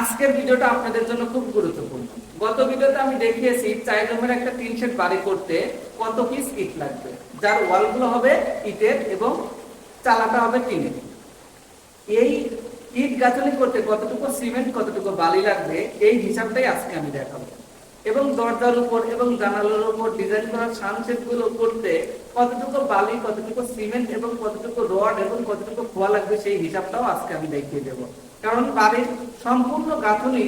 আজকের ভিডিওটা আপনাদের জন্য খুব গুরুত্বপূর্ণ। গত ভিডিওতে আমি দেখিয়েছি চার রুমের একটা টিন শেড বাড়ি করতে কত পিস ইট লাগবে। যার ওয়ালগুলো হবে ইটের এবং চালাটা হবে টিনের। এই ইট গাঁথনি করতে কতটুকু সিমেন্ট, কতটুকু বালি লাগবে, এই হিসাবটাই আজকে আমি দেখাবো। এবং দরজার উপর এবং জানালার উপর, ডিজাইন করা সানসেটগুলো করতে কতটুকু বালি, কতটুকু সিমেন্ট এবং কতটুকু রড এবং কতটুকু খোয়া লাগবে সেই হিসাবটাও আজকে আমি দেখিয়ে দেবো। কারণ বাড়ির সম্পূর্ণ গাঁথনি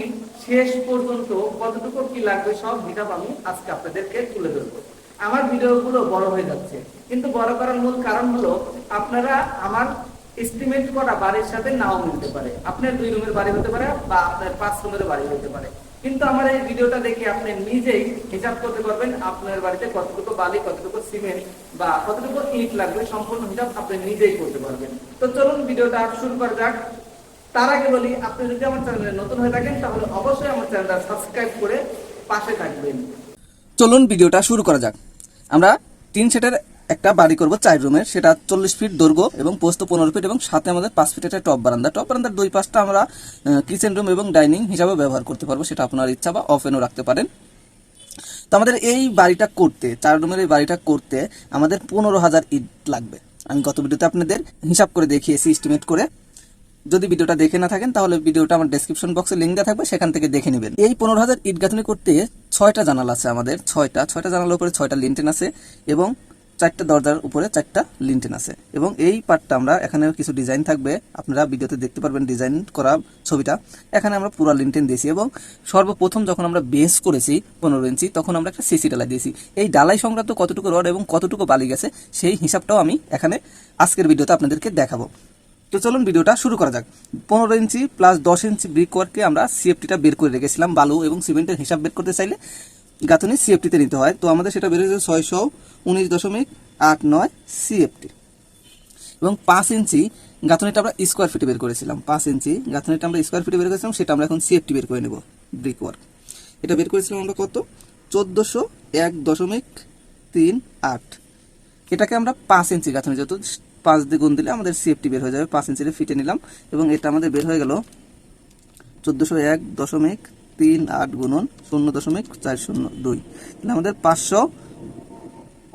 শেষ পর্যন্ত কতটুকু কি লাগবে সব হিসাব আমি আজকে আপনাদেরকে তুলে ধরবো। আমার ভিডিওগুলো বড় হয়ে যাচ্ছে। কিন্তু বড় করার মূল কারণ হলো, আপনারা আমার এস্টিমেট করা বাড়ির সাথে নাও মিলতে পারে। আপনার দুই রুমের বাড়ি হতে পারে বা আপনার পাঁচ রুমের বাড়ি হতে পারে। কিন্তু আমার এই ভিডিওটা দেখে আপনি নিজেই হিসাব করতে পারবেন আপনার বাড়িতে কতটুকু বালি, কতটুকু সিমেন্ট বা কতটুকু ইট লাগবে, সম্পূর্ণ হিসাব আপনি নিজেই করতে পারবেন। তো চলুন ভিডিওটা শুরু করা যাক। তার আগে বলি, আপনি যদি আমার চ্যানেলে নতুন হয়ে থাকেন, তাহলে অবশ্যই আমার চ্যানেলটা সাবস্ক্রাইব করে পাশে থাকবেন। চলুন ভিডিওটা শুরু করা যাক। আমরা তিন সেটের একটা বাড়ি করব চার রুমের, সেটা চল্লিশ ফিট দৈর্ঘ্য এবং পোস্ত পনেরো ফিট এবং সাথে আমাদের পাঁচ ফিট একটা টপ বারান্দা। টপ বারান্দার দুই পাশটা আমরা কিচেন রুম এবং ডাইনিং হিসাবে ব্যবহার করতে পারব, সেটা আপনার ইচ্ছা বা অফেনও রাখতে পারেন। তো আমাদের এই বাড়িটা করতে, চার রুমের এই বাড়িটা করতে আমাদের পনেরো হাজার ইট লাগবে। আমি গত ভিডিওতে আপনাদের হিসাব করে দেখিয়েছি এস্টিমেট করে। যদি ভিডিওটা দেখে না থাকেন, তাহলে ভিডিওটা আমার ডেসক্রিপশন বক্সে লিঙ্ক দেওয়া থাকবে, সেখান থেকে দেখে নেবেন। এই পনেরো হাজার ইট গাঁথনি করতে ছয়টা জানাল আছে আমাদের, ছয়টা। ছয়টা জানালার উপরে ছয়টা লিন্টেন আছে এবং চারটা দরজার উপরে চারটা লিন্টেন আছে। এবং এই পার্টটা আমরা এখানে কিছু ডিজাইন থাকবে, আপনারা ভিডিওতে দেখতে পারবেন ডিজাইন করা ছবিটা। এখানে আমরা পুরো লিন্টেন দিয়েছি এবং সর্বপ্রথম যখন আমরা বেস করেছি পনেরো ইঞ্চি, তখন আমরা একটা সিসি ডালাই দিয়েছি। এই ডালাই সংক্রান্ত কতটুকু রড এবং কতটুকু বালি গেছে, সেই হিসাবটাও আমি এখানে আজকের ভিডিওতে আপনাদেরকে দেখাবো। তো চলুন ভিডিওটা শুরু করা যাক। পনেরো ইঞ্চি প্লাস দশ ইঞ্চি ব্রিক ওয়ার্কে আমরা সিএফটিটা বের করে রেখেছিলাম, বালু এবং সিমেন্টের হিসাব বের করতে চাইলে। গাঁথনি সিএফটিতে নিতে হয়। তো আমাদের সেটা বের হয়েছে ছয়শো উনিশ দশমিক আট নয় সিএফটি এবং পাঁচ ইঞ্চি গাঁথনিটা আমরা স্কোয়ার ফিটে বের করেছিলাম। পাঁচ ইঞ্চি গাঁথনিটা আমরা স্কোয়ার ফিটে বের করেছিলাম, সেটা আমরা এখন সিএফটি বের করে নেব ব্রিক ওয়ার্ক এটা বের করেছিলাম আমরা কত? চোদ্দোশো এক দশমিক তিন আট। এটাকে আমরা পাঁচ ইঞ্চি গাঁথনি যত পাঁচ দিয়ে গুণ দিলে আমাদের সিএফটি বের হয়ে যাবে। পাঁচ ইঞ্চিতে ফিটে নিলাম এবং এটা আমাদের বের হয়ে গেল চোদ্দোশো এক দশমিক তিন আট গুণন শূন্য দশমিক চার শূন্য দুই। তাহলে আমাদের পাঁচশো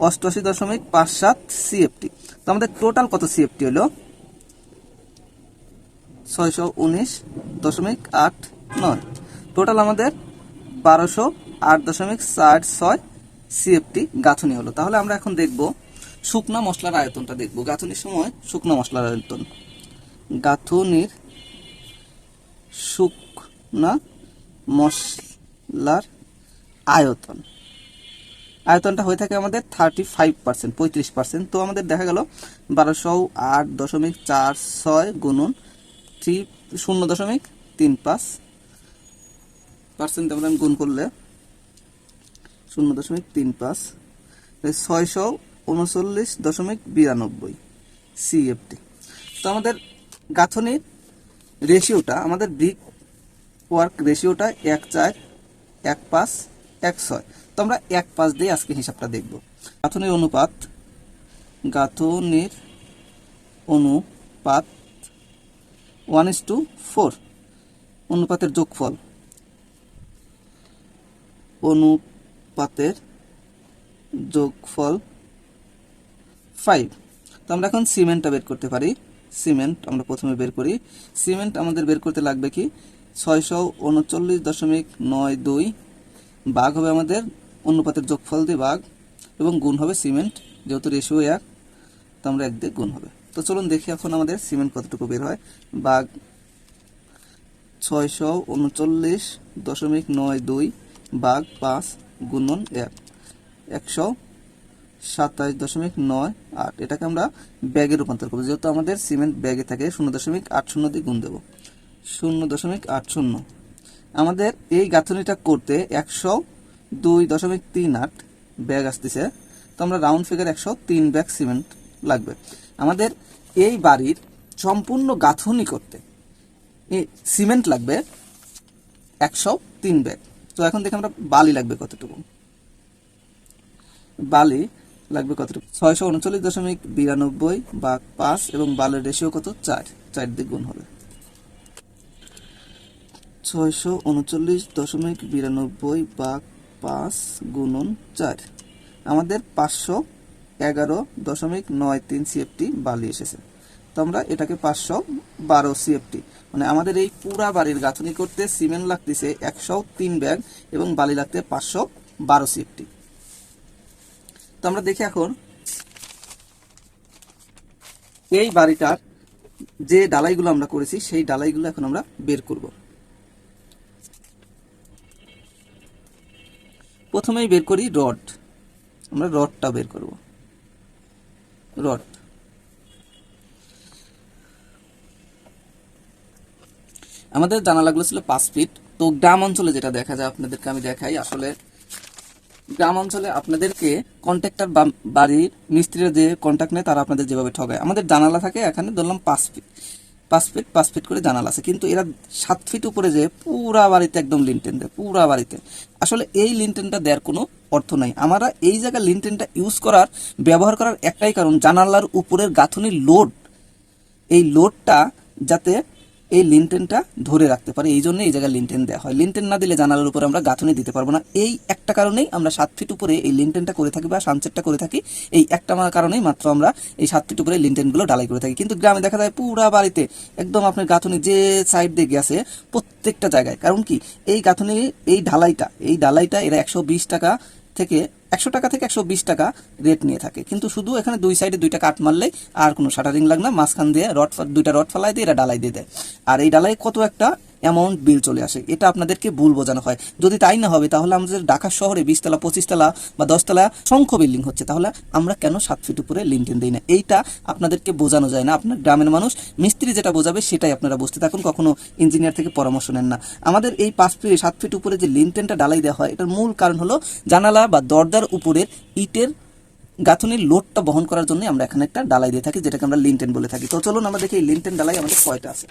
অষ্টআশি দশমিক পাঁচ সাত সিএফটি তো আমাদের টোটাল কত সিএফটি হলো? ছয়শো উনিশ দশমিক আট নয়। টোটাল আমাদের বারোশো আট দশমিক চার ছয় সিএফটি গাঁথনি হলো। তাহলে আমরা এখন দেখব শুকনা মশলার আয়তনটা দেখব। গাঁথনির সময় শুকনা মশলার আয়তন। গাঁথনির শুকনা মশলার আয়তন। আয়তনটা হয়ে থাকে আমাদের থার্টি ফাইভ পার্সেন্ট পঁয়ত্রিশ পার্সেন্ট তো আমাদের দেখা গেল বারোশো আট দশমিক চার ছয় গুণন থ্রি শূন্য দশমিক তিন পাঁচ পার্সেন্ট আমরা গুণ করলে শূন্য দশমিক তিন পাঁচ ছয়শো উনচল্লিশ দশমিক বিরানব্বই সিএফটি তো আমাদের গাঁথনির রেশিওটা, আমাদের ব্রিক ওয়ার্ক রেশিওটা এক চার, এক পাঁচ, এক ছয়। তো আমরা এক পাঁচ দিয়ে আজকে হিসাবটা দেখব। গাঁথনির অনুপাত গাঁথনির অনুপাত ওয়ান ইস টু ফোর অনুপাতের যোগফল অনুপাতের যোগফল ফাইভ তো আমরা এখন সিমেন্টটা বের করতে পারি। সিমেন্ট আমরা প্রথমে বের করি। সিমেন্ট আমাদের বের করতে লাগবে কি? ছয়শো উনচল্লিশ দশমিক নয় দুই। বাঘ হবে আমাদের অনুপাতের যোগফল দিয়ে বাঘ এবং গুণ হবে সিমেন্ট, যেহেতু রেশিও এক, তো আমরা এক দিয়ে গুণ হবে। তো চলুন দেখি এখন আমাদের সিমেন্ট কতটুকু বের হয়। বাঘ ছয়শো উনচল্লিশ দশমিক নয় দুই, বাঘ পাঁচ, গুণন এক। একশো সাতাশ দশমিক নয় আট। এটাকে আমরা ব্যাগে রূপান্তর করব। যেহেতু আমাদের সিমেন্ট ব্যাগে থাকে, শূন্য দশমিক আট শূন্য দিয়ে গুণ দেবো। শূন্য দশমিক আট শূন্য। আমাদের এই গাঁথনিটা করতে একশো দুই দশমিক তিন আট ব্যাগ আসতেছে। তো আমরা রাউন্ড ফিগার একশো তিন ব্যাগ সিমেন্ট লাগবে। আমাদের এই বাড়ির সম্পূর্ণ গাঁথনি করতে সিমেন্ট লাগবে একশো তিন ব্যাগ। তো এখন দেখে আমরা বালি লাগবে কতটুকু। বালি লাগবে কতটুকু? ছয়শো উনচল্লিশ দশমিক বিরানব্বই বা পাঁচ এবং বালের রেশিও কত? চার। চার দিক গুণ হবে। ছয়শো উনচল্লিশ দশমিক বিরানব্বই বাঘ পাঁচ গুণন চার। আমাদের পাঁচশো এগারো দশমিক নয় তিন সিএফটি বালি এসেছে। তো আমরা এটাকে পাঁচশো বারো সিএফটি মানে আমাদের এই পুরা বাড়ির গাঁথনি করতে সিমেন্ট লাগতেছে একশো তিন ব্যাগ এবং বালি লাগতে পাঁচশো বারো সিএফটি তো আমরা দেখি এখন এই বাড়িটার যে ডালাইগুলো আমরা করেছি, সেই ডালাইগুলো এখন আমরা বের করব। প্রথমেই বের করি রড। আমরা রডটা বের করব। রড। আমাদের জানালাগুলো ছিল পাঁচ ফিট। তো গ্রাম অঞ্চলে যেটা দেখা যায়, আপনাদেরকে আমি দেখাই, আসলে গ্রাম অঞ্চলে আপনাদেরকে কন্ট্রাক্টর বাড়ির মিস্ত্রিরা যে কন্ট্রাক্ট নেয়, তারা আপনাদের যেভাবে ঠগায়। আমাদের জানালা থাকে, এখানে ধরলাম পাঁচ ফিট পাঁচ ফিট পাঁচ ফিট করে জানালা আছে। কিন্তু এরা সাত ফিট উপরে যে পুরা বাড়িতে একদম লিনটেন দেয়, পুরা বাড়িতে। আসলে এই লিনটেনটা দেওয়ার কোনো অর্থ নাই। আমরা এই জায়গায় লিনটেনটা ইউজ করার, ব্যবহার করার একটাই কারণ, জানালার উপরের গাঁথনির লোড এই লোডটা যাতে এই লিনটেনটা ধরে রাখতে পারে, এই জন্য এই জায়গায় লিনটেন দেওয়া হয়। লিনটেন না দিলে জানালার উপরে আমরা গাঁথনি দিতে পারব না। এই একটা কারণেই আমরা সাত ফিট উপরে এই লিনটেনটা করে থাকি বা সানসেটটা করে থাকি, এই একটা কারণেই মাত্র আমরা এই সাত ফিট উপরে লিনটেনগুলো ডালাই করে থাকি। কিন্তু গ্রামে দেখা যায় পুরা বাড়িতে একদম আপনার গাঁথনি যে সাইড দিয়ে গেছে প্রত্যেকটা জায়গায়। কারণ কি? এই গাঁথনি, এই ঢালাইটা এই ঢালাইটা এরা একশো বিশ টাকা থেকে একশো টাকা থেকে একশো বিশ টাকা রেট নিয়ে থাকে। কিন্তু শুধু এখানে দুই সাইডে দুইটা কাট মারলেই আর কোনো শাটারিং লাগ না। মাঝখান দিয়ে রড দুইটা রড ফালাই দিয়ে এরা ডালাই দিয়ে দেয়। আর এই ডালাই কত একটা অ্যামাউন্ট বিল চলে আসে। এটা আপনাদেরকে ভুল বোঝানো হয়। যদি তাই না হবে, তাহলে আমাদের ঢাকা শহরে বিশতলা, পঁচিশতলা বা দশতলা সংখ্য বিল্ডিং হচ্ছে। তাহলে আমরা কেন সাত ফিট উপরে লিনটেন দিই না? এইটা আপনাদেরকে বোঝানো যায় না। আপনার গ্রামের মানুষ, মিস্ত্রি যেটা বোঝাবে সেটাই আপনারা বুঝতে। থাকুন কখনো ইঞ্জিনিয়ার থেকে পরামর্শ নেন না। আমাদের এই পাঁচ ফিট সাত ফিট উপরে যে লিনটেনটা ডালাই দেওয়া হয়, এটার মূল কারণ হলো জানালা বা দরজার উপরের ইটের গাঁথনির লোডটা বহন করার জন্য আমরা এখানে একটা ডালাই দিয়ে থাকি, যেটাকে আমরা লিনটেন বলে থাকি। তো চলুন, আমরা দেখি এই লিনটেন ডালাই আমাদের কয়টা আছে।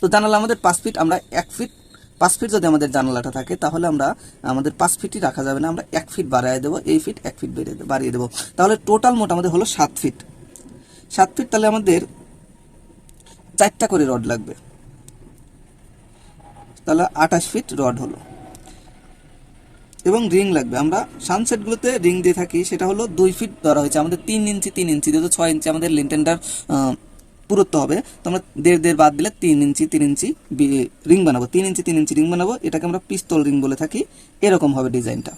তো জানালা আমাদের পাঁচ ফিট আমরা এক ফিট পাঁচ ফিট যদি আমাদের জানালাটা থাকে, তাহলে আমরা, আমাদের পাঁচ ফিটই রাখা যাবে না, আমরা এক ফিট বাড়ায় দেবো, এই ফিট এক ফিট বেড়ে বাড়িয়ে দেবো। তাহলে টোটাল মোট আমাদের হলো সাত ফিট সাত ফিট তাহলে আমাদের চারটা করে রড লাগবে। তাহলে আঠাশ ফিট রড হলো। এবং রিং লাগবে, আমরা সানসেটগুলোতে রিং দিয়ে থাকি, সেটা হলো দুই ফিট ধরা হয়েছে। আমাদের তিন ইঞ্চি তিন ইঞ্চি, যেহেতু ছয় ইঞ্চি আমাদের লিনটেনটার পুরুত্ব হবে। তো আমরা দেড় দেড় বাদ দিলে তিন ইঞ্চি তিন ইঞ্চি রিং বানাবো। তিন ইঞ্চি তিন ইঞ্চি রিং বানাবো। এটাকে আমরা পিস্তল রিং বলে থাকি। এরকম হবে ডিজাইনটা।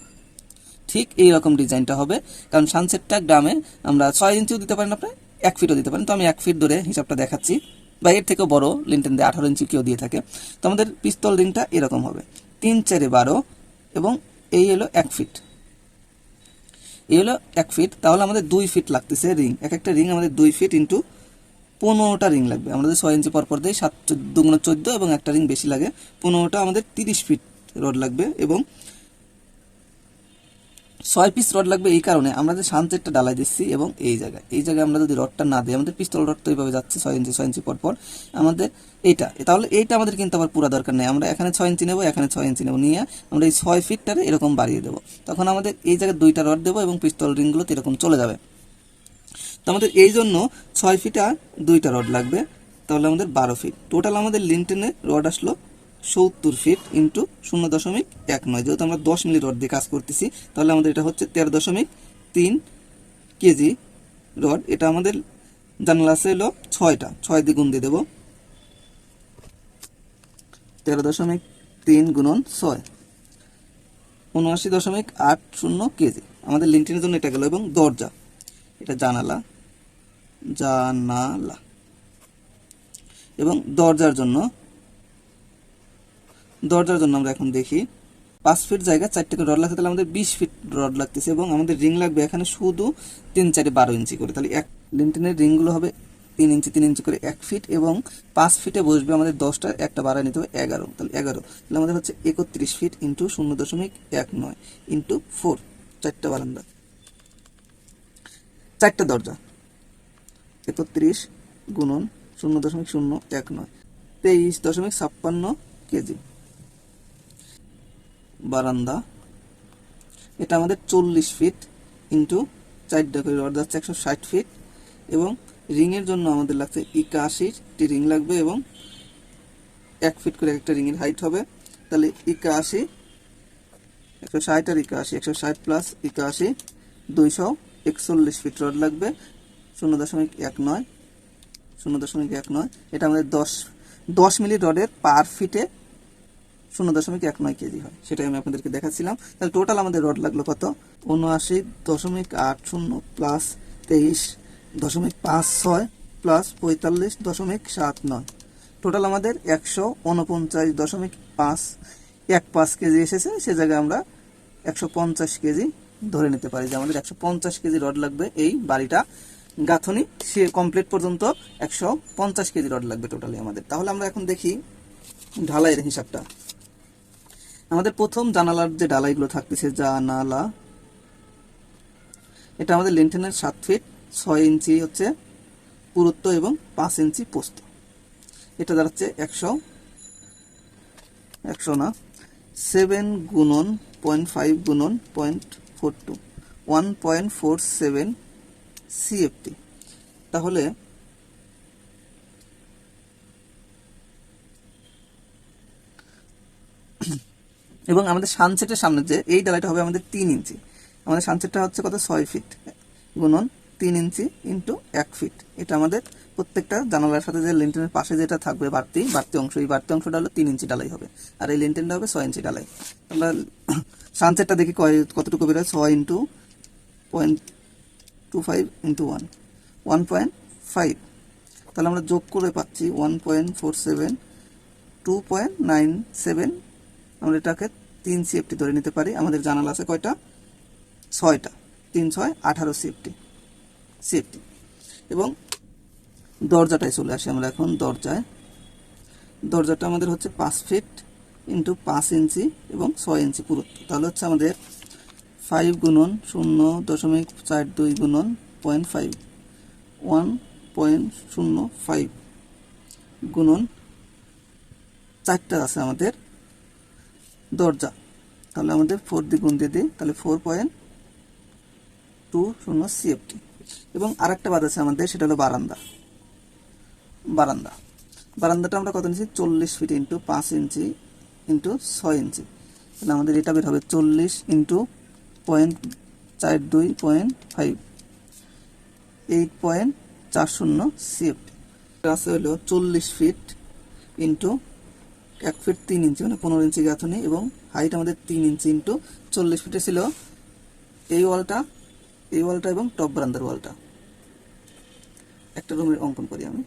ঠিক এই রকম ডিজাইনটা হবে। কারণ সানসেটটা গ্রামে আমরা ছয় ইঞ্চিও দিতে পারেন আপনি এক ফিটও দিতে পারেন তো আমি এক ফিট ধরে হিসাবটা দেখাচ্ছি। বা এর থেকেও বড় লিনটেন দিয়ে আঠারো ইঞ্চি কেউ দিয়ে থাকে। তো আমাদের পিস্তল রিংটা এরকম হবে। তিন চারে বারো এবং এই হলো এক ফিট এই হলো এক ফিট তাহলে আমাদের দুই ফিট লাগতেছে রিং। এক একটা রিং আমাদের দুই ফিট ইন্টু পনেরোটা রিং লাগবে। আমাদের ছয় ইঞ্চি পর পর দিয়ে সাত চোদ্দ গুণ চোদ্দ এবং একটা রিং বেশি লাগে। পনেরোটা আমাদের তিরিশ ফিট রড লাগবে এবং ছয় পিস রড লাগবে এই কারণে আমরা যে সানসেটটা ডালাই দিচ্ছি এবং এই জায়গায়। এই জায়গায় আমরা যদি রডটা না দিই, আমাদের পিস্তল রড তো এইভাবে যাচ্ছে ছয় ইঞ্চি ছয় ইঞ্চি পর পর আমাদের এইটা, তাহলে এইটা আমাদের কিন্তু আবার পুরো দরকার নেই। আমরা এখানে ছয় ইঞ্চি নেব, এখানে ছয় ইঞ্চি নেব। নিয়ে আমরা এই ছয় ফিটটারে এরকম বাড়িয়ে দেবো। তখন আমাদের এই জায়গায় দুইটা রড দেবো এবং পিস্তল রিংগুলো এরকম চলে যাবে। তো আমাদের এই জন্য ছয় ফিট আর দুইটা রড লাগবে। তাহলে আমাদের বারো ফিট টোটাল আমাদের লিনটেনের রড আসলো সত্তর ফিট ইন্টু শূন্য দশমিক এক নয়। যেহেতু আমরা দশ মিলি রড দিয়ে কাজ করতেছি, তাহলে আমাদের এটা হচ্ছে তেরো দশমিক তিন কেজি রড এটা আমাদের জানালা আছে হলো ছয়টা। ছয় দ্বিগুণ দিয়ে দেবো। তেরো দশমিক তিন গুণন ছয়। উনআশি দশমিক আট শূন্য কেজি। আমাদের লিনটেনের জন্য এটা গেল এবং দরজা। এটা জানালা। জানালা। এবং দরজার জন্য দরজার জন্য আমরা এখন দেখি, পাঁচ ফিট জায়গা, চারটে করে রড লাগছে, তাহলে আমাদের বিশ ফিট রড লাগতেছে এবং আমাদের রিং লাগবে এখানে শুধু তিন চারে বারো ইঞ্চি করে। তাহলে এক লিনটেনের রিংগুলো হবে তিন ইঞ্চি তিন ইঞ্চি করে এক ফিট এবং পাঁচ ফিটে বসবে আমাদের দশটা, একটা বাড়ায় নিতে হবে এগারো। তাহলে এগারো, তাহলে আমাদের হচ্ছে একত্রিশ ফিট ইন্টু শূন্য দশমিক এক নয় ইন্টু ফোর, চারটা বারান্দা। চারটা দরজা। একত্রিশ গুণন শূন্য দশমিক শূন্য এক নয়, তেইশ দশমিক ছাপ্পান্ন কেজি। বারান্দা। এটা আমাদের চল্লিশ ফিট ইন্টু চারটা করে যাচ্ছে একশো ষাট ফিট এবং রিংয়ের জন্য আমাদের লাগছে একাশিটি রিং লাগবে এবং এক ফিট করে একটা রিংয়ের হাইট হবে। তাহলে একাশি, একশো ষাট আর একাশি, একশো ষাট প্লাস একাশি, দুইশো একচল্লিশ ফিট রড লাগবে। শূন্য দশমিক এক নয়। শূন্য দশমিক এক নয়। এটা আমাদের দশ দশ মিলি রডের পার ফিটে শূন্য দশমিক এক নয় কেজি হয়। সেটাই আমি আপনাদেরকে দেখাচ্ছিলাম। তাহলে টোটাল আমাদের রড লাগল কত? উনআশি দশমিক আট শূন্য প্লাস তেইশ দশমিক পাঁচ ছয় প্লাস পঁয়তাল্লিশ দশমিক সাত নয়। টোটাল আমাদের একশো উনপঞ্চাশ দশমিক পাঁচ, এক পাঁচ কেজি এসেছে। সে জায়গায় আমরা একশো পঞ্চাশ কেজি ধরে নিতে পারি যে আমাদের একশো পঞ্চাশ কেজি রড লাগবে এই বাড়িটা। গাঁথনি, সে কমপ্লিট পর্যন্ত একশো পঞ্চাশ কেজি রড লাগবে টোটালি আমাদের। তাহলে আমরা এখন দেখি ঢালাইয়ের হিসাবটা। আমাদের প্রথম জানালার যে ডালাইগুলো থাকতেছে, জানালা, এটা আমাদের লিন্টেনের সাত ফিট ছয় ইঞ্চি হচ্ছে পুরুত্ব এবং পাঁচ ইঞ্চি পোস্ত। এটা দাঁড়াচ্ছে একশো একশো না সেভেন গুণন পয়েন্ট ফাইভ গুণন point four two one point four seven CFT. তাহলে এবং আমাদের সানসেটের সামনে যে এই ডালাইটা হবে আমাদের তিন ইঞ্চি। আমাদের সানসেটটা হচ্ছে কত? ছয় ফিট গুণন তিন ইঞ্চি ইন্টু এক ফিট এটা আমাদের প্রত্যেকটা জানালার সাথে যে লিন্টেনের পাশে যেটা থাকবে বাড়তি বাড়তি অংশ, এই বাড়তি অংশটা হলো তিন ইঞ্চি ডালাই হবে। আর এই লিন্টেনটা হবে ছয় ইঞ্চি ডালাই আমরা সানসেটটা দেখি কতটুকু বেরোয় ছয় into point two five into one one point five তাহলে আমরা যোগ করে পাচ্ছি one point four seven two point nine seven আমরা এটাকে তিন সিএফটি ধরে নিতে পারি। আমাদের জানালা আছে কয়টা? ছয়টা। তিন, ছয়, আঠারো সিএফটি সিএফটি এবং দরজাটায় চলে আসি আমরা এখন দরজায়। দরজাটা আমাদের হচ্ছে পাঁচ ফিট ইন্টু পাঁচ ইঞ্চি এবং ছয় ইঞ্চি পুরুত্ব। তাহলে হচ্ছে আমাদের ফাইভ গুণন শূন্য দশমিক চার দুই গুণন পয়েন্ট ফাইভ ওয়ান পয়েন্ট শূন্য ফাইভ গুণন চারটা আছে আমাদের দরজা। তাহলে আমাদের ফোর দিয়ে গুণ দিয়ে দিই, তাহলে ফোর পয়েন্ট টু শূন্য সিএফটি এবং আরেকটা বাদ আছে আমাদের, সেটা হলো বারান্দা। বারান্দা। বারান্দাটা আমরা কত নিচ্ছি চল্লিশ ফিট ইন্টু পাঁচ ইঞ্চি ইন্টু ছয় ইঞ্চি। তাহলে আমাদের এটা বের হবে চল্লিশ ইন্টু পয়েন্ট চার দুই পয়েন্ট ফাইভ এইট পয়েন্ট চার শূন্য সিএফটি আছে হলো চল্লিশ ফিট ইন্টু এক ফিট তিন ইঞ্চি মানে পনেরো ইঞ্চি গাঁথনি এবং হাইট আমাদের তিন ইঞ্চি ইন্টু চল্লিশ ফিটে ছিল এই ওয়ালটা এই ওয়ালটা এবং টপ বারান্দার ওয়ালটা। একটা রুমের অঙ্কন করি আমি।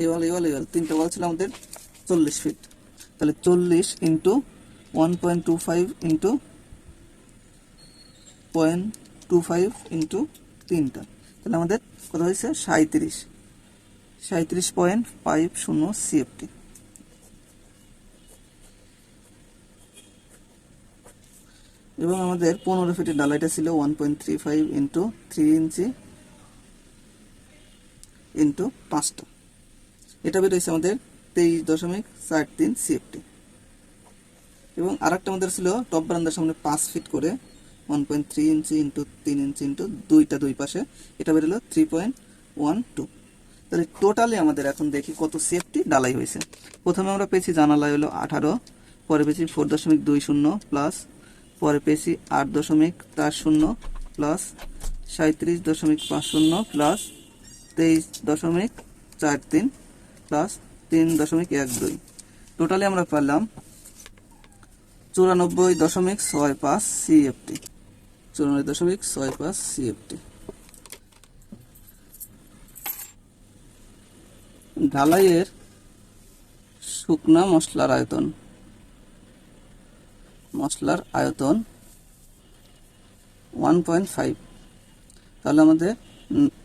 এই ওয়াল এই ওয়াল এই ওয়াল, তিনটা ওয়াল ছিল আমাদের চল্লিশ ফিট তাহলে চল্লিশ into one point two five into point two five into তিনটা। তাহলে আমাদের কত হয়েছে? সাঁত্রিশ সাঁত্রিশ পয়েন্ট ফাইভ শূন্য সিএফটি। এবং আমাদের পনেরো ফিটের ডালাইটা ছিল one point three five into three inch into পাঁচটা এটা বেরোয়েছে আমাদের তেইশ দশমিক চার তিন সিএফটি। এবং আরেকটা আমাদের ছিল টপ বারান্দার সামনে পাঁচ ফিট করে one point three inch into তিন ইঞ্চি ইন্টু দুইটা দুই পাশে, এটা বেরোলো থ্রি পয়েন্ট ওয়ান টু তাহলে টোটালি আমাদের এখন দেখি কত সেফটি ডালাই হয়েছে। প্রথমে আমরা পেয়েছি জানালা হলো আঠারো, পরে পেয়েছি ফোর দশমিক দুই শূন্য প্লাস পরে পেয়েছি আট দশমিক চার শূন্য প্লাস সাঁত্রিশ দশমিক পাঁচ শূন্য প্লাস তেইশ দশমিক চার তিন প্লাস তিন দশমিক এক দুই টোটালি আমরা পেলাম চুরানব্বই দশমিক ছয় পাঁচ সিএফটি চুরানব্বই দশমিক ছয় পাঁচ সিএফটি। ঢালাইয়ের শুকনা মশলার আয়তন। মশলার আয়তন ওয়ান পয়েন্ট ফাইভ। তাহলে আমাদের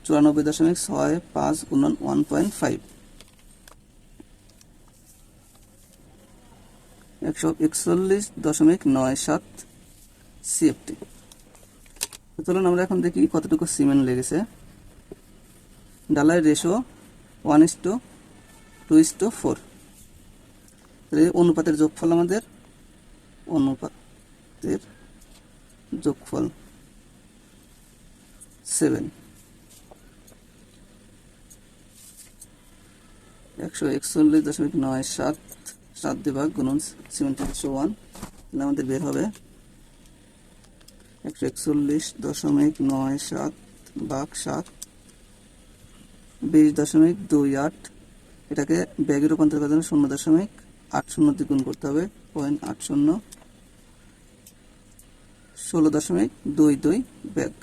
চুরানব্বই দশমিক ছয় পাঁচ গুণন ওয়ান পয়েন্ট ফাইভ। একশো একচল্লিশ দশমিক নয় সাত সিএফটি। চলুন আমরা এখন দেখি কতটুকু সিমেন্ট লেগেছে। ডালাই ratio one is two two is two four অনুপাতের যোগফল আমাদের, অনুপাতের যোগফল সেভেন একশো একচল্লিশ দশমিক নয় সাত সাত দিয়ে ভাগ গুণন সিমেন্ট একশো ওয়ান তাহলে আমাদের বের হবে একশো একচল্লিশ দশমিক নয় সাত ভাগ সাত, বিশ দশমিক দুই আট, এটাকে ব্যাগে রূপান্তর করার জন্য শূন্য দশমিক আট শূন্য দিয়ে গুণ করতে হবে, পয়েন্ট আট শূন্য, ষোলো দশমিক দুই দুই ব্যাগ,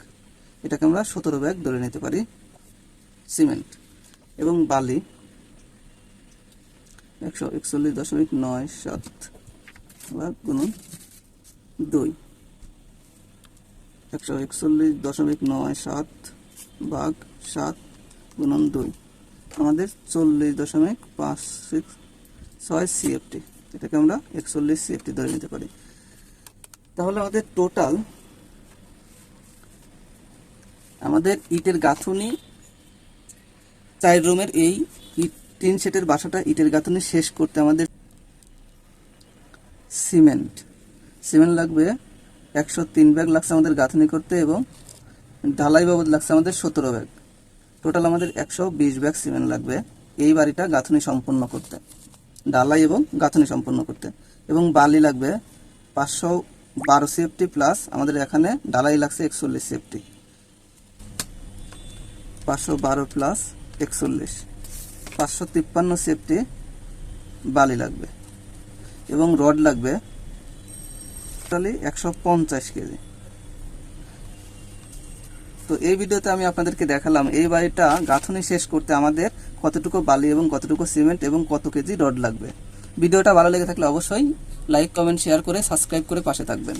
এটাকে আমরা সতেরো ব্যাগ ধরে নিতে পারি, সিমেন্ট এবং বালি, একশো একচল্লিশ দশমিক নয় সাত ভাগ গুণন দুই। একশো একচল্লিশ দশমিক নয় সাত ভাগ সাত গুণন দুই। আমাদের চল্লিশ দশমিক পাঁচ সিক্স ছয় সিএফটি। এটাকে আমরা একচল্লিশ সিএফটি ধরে নিতে পারি। তাহলে আমাদের টোটাল আমাদের ইটের গাঁথুনি, চার রুমের এই ইট তিন সেটের বাসাটা ইটের গাঁথুনি শেষ করতে আমাদের সিমেন্ট। সিমেন্ট লাগবে একশো তিন ব্যাগ লাগছে আমাদের গাঁথনি করতে এবং ঢালাই বাবদ লাগছে আমাদের সতেরো ব্যাগ। টোটাল আমাদের একশো বিশ ব্যাগ সিমেন্ট লাগবে এই বাড়িটা গাঁথনি সম্পূর্ণ করতে। ঢালাই এবং গাঁথনি সম্পূর্ণ করতে। এবং বালি লাগবে পাঁচশো বারো সেফটি প্লাস আমাদের এখানে ঢালাই লাগছে একচল্লিশ সেফটি পাঁচশো বারো প্লাস একচল্লিশ। পাঁচশো তিপ্পান্ন সেফটি বালি লাগবে। এবং রড লাগবে টোটালি একশো পঞ্চাশ কেজি। তো এই ভিডিওতে আমি আপনাদেরকে দেখালাম, এই বাড়িটা গাঁথনি শেষ করতে আমাদের কতটুকু বালি এবং কতটুকু সিমেন্ট এবং কত কেজি রড লাগবে। ভিডিওটা ভালো লেগে থাকলে অবশ্যই লাইক, কমেন্ট, শেয়ার করে সাবস্ক্রাইব করে পাশে থাকবেন।